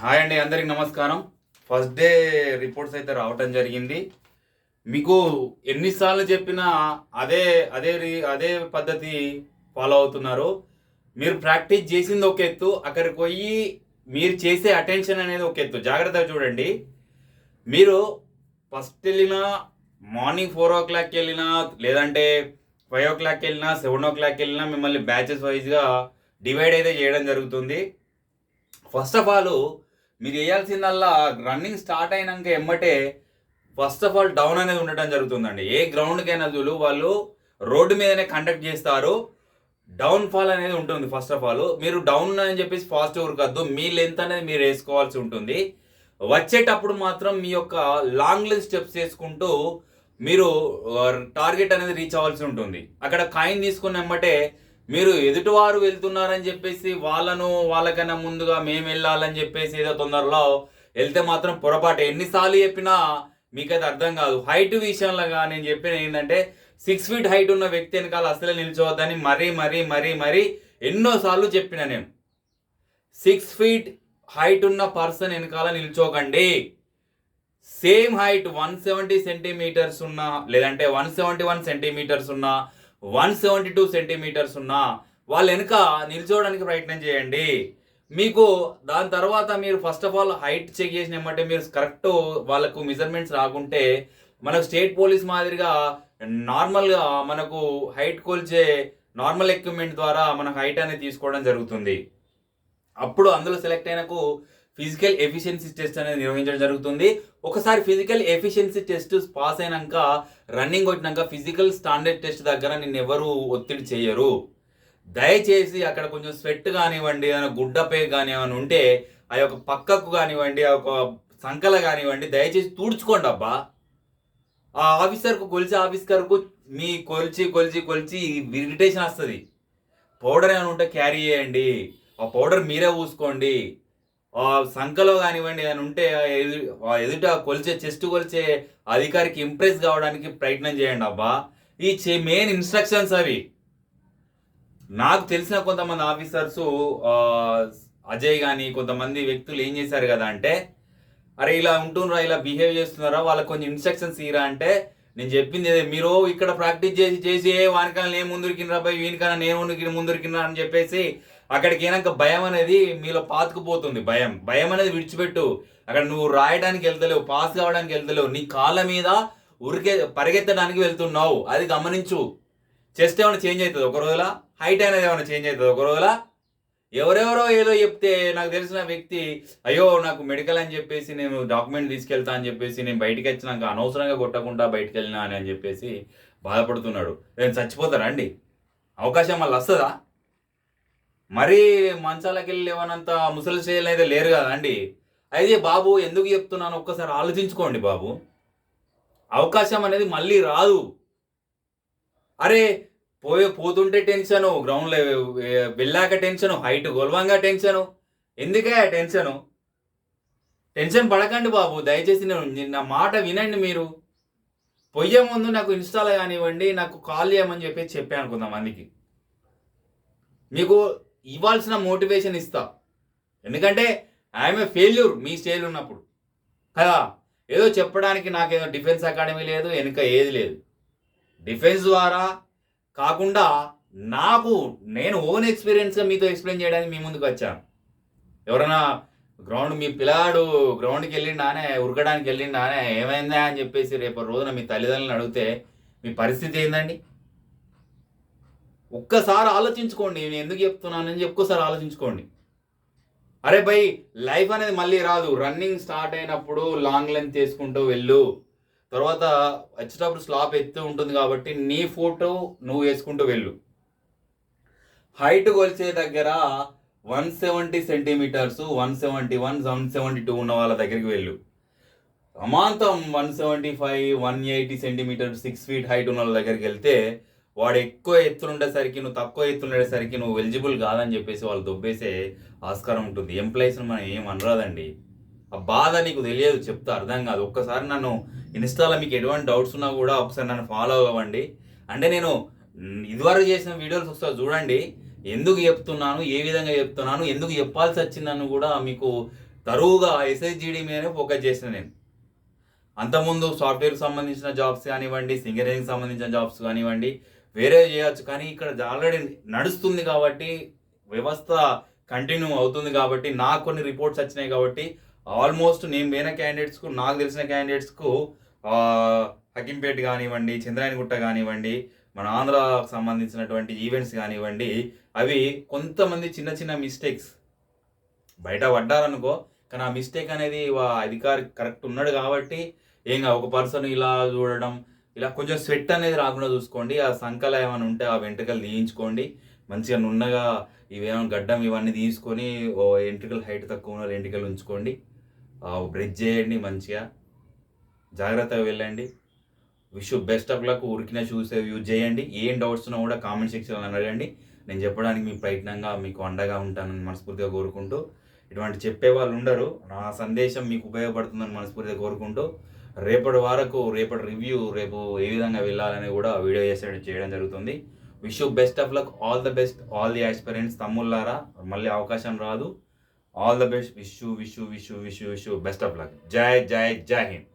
Hi అండి అందరికి నమస్కారం. ఫస్ట్ డే రిపోర్ట్స్ అయితే రావటం జరిగింది. మీకు ఎన్నిసార్లు చెప్పినా అదే అదే అదే పద్ధతి ఫాలో అవుతున్నారు. మీరు ప్రాక్టీస్ చేసింది ఒక ఎత్తు అక్కడికి పోయి మీరు చేసే అటెన్షన్ అనేది ఒక ఎత్తు. జాగ్రత్తగా చూడండి. మీరు ఫస్ట్ వెళ్ళినా మార్నింగ్ ఫోర్ ఓ క్లాక్కి వెళ్ళినా లేదంటే ఫైవ్ ఓ క్లాక్కి వెళ్ళినా సెవెన్ ఓ క్లాక్కి వెళ్ళినా మిమ్మల్ని బ్యాచెస్ వైజ్గా డివైడ్ అయితే చేయడం జరుగుతుంది. ఫస్ట్ ఆఫ్ ఆల్ మీరు వేయాల్సిందల్లా రన్నింగ్ స్టార్ట్ అయినాక ఎమ్మటే ఫస్ట్ ఆఫ్ ఆల్ డౌన్ అనేది ఉండటం జరుగుతుందండి. ఏ గ్రౌండ్కైనా చూడు వాళ్ళు రోడ్డు మీదనే కండక్ట్ చేస్తారు. డౌన్ ఫాల్ అనేది ఉంటుంది ఫస్ట్ ఆఫ్ ఆల్. మీరు డౌన్ అని చెప్పేసి ఫాస్ట్ ఉరకద్దు. మీ లెంత్ అనేది మీరు వేసుకోవాల్సి ఉంటుంది. వచ్చేటప్పుడు మాత్రం మీ యొక్క లాంగ్ లెంత్ స్టెప్స్ చేసుకుంటూ మీరు టార్గెట్ అనేది రీచ్ అవ్వాల్సి ఉంటుంది. అక్కడ కాయిన్ తీసుకున్నమ్మటే మీరు ఎదుటివారు వెళ్తున్నారని చెప్పేసి వాళ్ళను వాళ్ళకన్నా ముందుగా మేము వెళ్ళాలని చెప్పేసి ఏదో తొందరలో వెళ్తే మాత్రం పొరపాటు. ఎన్నిసార్లు చెప్పినా మీకు అది అర్థం కాదు. హైట్ విషయంలో కానీ నేను చెప్పిన ఏంటంటే సిక్స్ ఫీట్ హైట్ ఉన్న వ్యక్తి వెనకాల అసలే నిల్చోవద్దని మరీ మరీ మరీ మరీ ఎన్నోసార్లు చెప్పిన నేను. సిక్స్ ఫీట్ హైట్ ఉన్న పర్సన్ వెనకాల నిల్చోకండి. Same height one seventy centimeters ఉన్న లేదంటే వన్ సెవెంటీ వన్ సెంటీమీటర్స్ ఉన్న వన్ సెవెంటీ టూ సెంటీమీటర్స్ ఉన్న వాళ్ళ వెనుక నిల్చోవడానికి ప్రయత్నం చేయండి. మీకు దాని తర్వాత మీరు first of all height check చేసినామంటే మీరు కరెక్ట్ వాళ్ళకు మెజర్మెంట్స్ రాకుంటే మనకు స్టేట్ పోలీస్ మాదిరిగా నార్మల్గా మనకు హైట్ కొలిచే నార్మల్ ఎక్విప్మెంట్ ద్వారా మనకు హైట్ అనేది తీసుకోవడం జరుగుతుంది. అప్పుడు అందులో సెలెక్ట్ అయినకు ఫిజికల్ ఎఫిషియన్సీ టెస్ట్ అనేది నిర్వహించడం జరుగుతుంది. ఒకసారి ఫిజికల్ ఎఫిషియన్సీ టెస్ట్ పాస్ అయినాక రన్నింగ్ కొట్టినాక ఫిజికల్ స్టాండర్డ్ టెస్ట్ దగ్గర నిన్ను ఎవరు ఒత్తిడి చేయరు. దయచేసి అక్కడ కొంచెం స్వెట్ కానివ్వండి ఏమైనా గుడ్డపై కానీ ఏమైనా ఉంటే ఆ యొక్క పక్కకు కానివ్వండి ఆ యొక్క సంకల కానివ్వండి దయచేసి తుడుచుకోండి అబ్బా. ఆ ఆఫీసర్కు కొలిచి ఆఫీసర్కు మీ కొలిచి కొలిచి కొలిచి ఇరిటేషన్ వస్తుంది. పౌడర్ ఏమైనా ఉంటే క్యారీ చేయండి. ఆ పౌడర్ మీరే పూసుకోండి సంఖలో కానివ్వండి అని ఉంటే ఎదుట కొలిచే చెస్ట్ కొలిచే అధికారికి ఇంప్రెస్ కావడానికి ప్రయత్నం చేయండి అబ్బా. ఈ మెయిన్ ఇన్స్ట్రక్షన్స్ అవి. నాకు తెలిసిన కొంతమంది ఆఫీసర్స్ అజయ్ కానీ కొంతమంది వ్యక్తులు ఏం చేశారు కదా అంటే అరే ఇలా ఉంటున్నారా ఇలా బిహేవ్ చేస్తున్నారా వాళ్ళకి కొంచెం ఇన్స్ట్రక్షన్స్ ఇరా అంటే నేను చెప్పింది మీరు ఇక్కడ ప్రాక్టీస్ చేసి చేసి ఏ వానికన్నా నేను ముందురికినరా పోయి వీనికన్నా నేను ముందుకి ముందురికినా అని చెప్పేసి అక్కడికి వెళ్ళాక భయం అనేది మీలో పాతుకుపోతుంది భయం. భయం అనేది విడిచిపెట్టు. అక్కడ నువ్వు రాయడానికి వెళ్తలేవు పాస్ కావడానికి వెళ్తలేవు. నీ కాళ్ళ మీద ఉరికే పరిగెత్తడానికి వెళ్తున్నావు. అది గమనించు. చెస్ట్ ఏమైనా చేంజ్ అవుతుంది ఒక రోజులా హైట్ అనేది ఏమైనా చేంజ్ అవుతుంది ఒక రోజులా ఎవరెవరో ఏదో చెప్తే నాకు తెలిసిన వ్యక్తి అయ్యో నాకు మెడికల్ అని చెప్పేసి నేను డాక్యుమెంట్ తీసుకెళ్తా అని చెప్పేసి నేను బయటికి వచ్చినాక అనవసరంగా కొట్టకుండా బయటికి వెళ్ళినా అని అని చెప్పేసి బాధపడుతున్నాడు. నేను చచ్చిపోతారా అండి అవకాశం మళ్ళీ వస్తుందా? మరీ మంచాలకి వెళ్ళి లేవనంత ముసలి చేయలు అయితే లేరు కదా అండి. అయితే బాబు ఎందుకు చెప్తున్నాను? ఒక్కసారి ఆలోచించుకోండి బాబు. అవకాశం అనేది మళ్ళీ రాదు. అరే పోయే పోతుంటే టెన్షను గ్రౌండ్లో వెళ్ళాక టెన్షను హైట్ గొలవంగా టెన్షను. ఎందుకే ఆ టెన్షను? టెన్షన్ పడకండి బాబు. దయచేసి నేను నా మాట వినండి మీరు. పొయ్యే ముందు నాకు ఇన్స్టాలో కానివ్వండి నాకు కాల్ చేయమని చెప్పేసి చెప్పాను కొంతమందికి. మీకు ఇవ్వాల్సిన మోటివేషన్ ఇస్తా. ఎందుకంటే ఐఎమ్ ఏ ఫెయిల్యూర్ మీ స్టేజ్ ఉన్నప్పుడు. కదా? ఏదో చెప్పడానికి నాకేదో డిఫెన్స్ అకాడమీ లేదు వెనుక ఏది లేదు. డిఫెన్స్ ద్వారా కాకుండా నాకు నేను ఓన్ ఎక్స్పీరియన్స్గా మీతో ఎక్స్ప్లెయిన్ చేయడానికి మీ ముందుకు వచ్చాను. ఎవరైనా గ్రౌండ్ మీ పిల్లాడు గ్రౌండ్కి వెళ్ళిండానే ఉరకడానికి వెళ్ళిండానే ఏమైందా అని చెప్పేసి రేపు రోజున మీ తల్లిదండ్రులను అడిగితే మీ పరిస్థితి ఏందండి? ఒక్కసారి ఆలోచించుకోండి నేను ఎందుకు చెప్తున్నానని చెప్పి ఒక్కసారి ఆలోచించుకోండి. అరే భయ్ లైఫ్ అనేది మళ్ళీ రాదు. రన్నింగ్ స్టార్ట్ అయినప్పుడు లాంగ్ లెంత్ చేసుకుంటూ వెళ్ళు. తర్వాత వచ్చేటప్పుడు స్లాప్ ఎత్తు ఉంటుంది కాబట్టి నీ ఫోటో నువ్వు వేసుకుంటూ వెళ్ళు. హైట్ కొలిచే దగ్గర one seventy centimeters one seventy one one seventy two ఉన్న వాళ్ళ దగ్గరికి వెళ్ళు. అమాంతం one seventy five one eighty centimeter six feet height ఉన్న వాళ్ళ దగ్గరికి వెళ్తే వాడు ఎక్కువ ఎత్తులు ఉండేసరికి నువ్వు తక్కువ ఎత్తులు ఉండేసరికి నువ్వు ఎలిజిబుల్ కాదని చెప్పేసి వాళ్ళు దొబ్బేసే ఆస్కారం ఉంటుంది. ఎంప్లాయీస్ని మనం ఏం అనరాదండి. ఆ బాధ నీకు తెలియదు చెప్తా అర్థం కాదు. ఒక్కసారి నన్ను ఇన్స్టాలో మీకు ఎటువంటి డౌట్స్ ఉన్నా కూడా ఒకసారి నన్ను ఫాలో అవ్వండి. అంటే నేను ఇదివరకు చేసిన వీడియోస్ ఒకసారి చూడండి. ఎందుకు చెప్తున్నాను ఏ విధంగా చెప్తున్నాను ఎందుకు చెప్పాల్సి వచ్చిందని కూడా మీకు తరువుగా ఎస్ఎస్జిడి మీదనే ఫోకస్ చేసిన నేను. అంతకుముందు సాఫ్ట్వేర్కి సంబంధించిన జాబ్స్ కానివ్వండి సింగరింగ్కి సంబంధించిన జాబ్స్ కానివ్వండి వేరే చేయొచ్చు కానీ ఇక్కడ ఆల్రెడీ నడుస్తుంది కాబట్టి వ్యవస్థ కంటిన్యూ అవుతుంది కాబట్టి నాకు కొన్ని రిపోర్ట్స్ వచ్చినాయి కాబట్టి ఆల్మోస్ట్ నేను పోయిన క్యాండిడేట్స్కు నాకు తెలిసిన క్యాండిడేట్స్కు హకింపేట్ కానివ్వండి చంద్రాయనగుట్ట కానివ్వండి మన ఆంధ్రాకు సంబంధించినటువంటి ఈవెంట్స్ కానివ్వండి అవి కొంతమంది చిన్న చిన్న మిస్టేక్స్ బయట పడ్డారనుకో కానీ ఆ మిస్టేక్ అనేది వా అధికారి కరెక్ట్ ఉన్నాడు కాబట్టి ఏం ఒక పర్సన్ ఇలా చూడడం ఇలా కొంచెం స్వెట్ అనేది రాకుండా చూసుకోండి. ఆ సంకల ఏమైనా ఉంటే ఆ వెంట్రుకలు తీయించుకోండి. మంచిగా నున్నగా ఇవేమైనా గడ్డం ఇవన్నీ తీసుకొని ఓ ఎంట్రికల్ హైట్ తక్కువ ఉన్న ఎంట్రికలు ఉంచుకోండి. బ్రిడ్జ్ చేయండి మంచిగా. జాగ్రత్తగా వెళ్ళండి. Wish best of luck. ఉరికిన shoes use చేయండి. ఏం డౌట్స్ ఉన్నా కూడా కామెంట్ సెక్షన్లో అడగండి. నేను చెప్పడానికి మీ ప్రయత్నంగా మీకు అండగా ఉంటానని మనస్ఫూర్తిగా కోరుకుంటూ ఇటువంటి చెప్పే వాళ్ళు ఉండరు. నా సందేశం మీకు ఉపయోగపడుతుందని మనస్ఫూర్తిగా కోరుకుంటూ రేపటి వరకు రేపటి రివ్యూ రేపు ఏ విధంగా వెళ్ళాలని కూడా వీడియో చేసే చేయడం జరుగుతుంది. Wish best of luck all the best all the aspirants తమ్ముళ్ళారా? మళ్ళీ అవకాశం రాదు. All the best wish wish wish wish wish best of luck జై జై జై హింద్.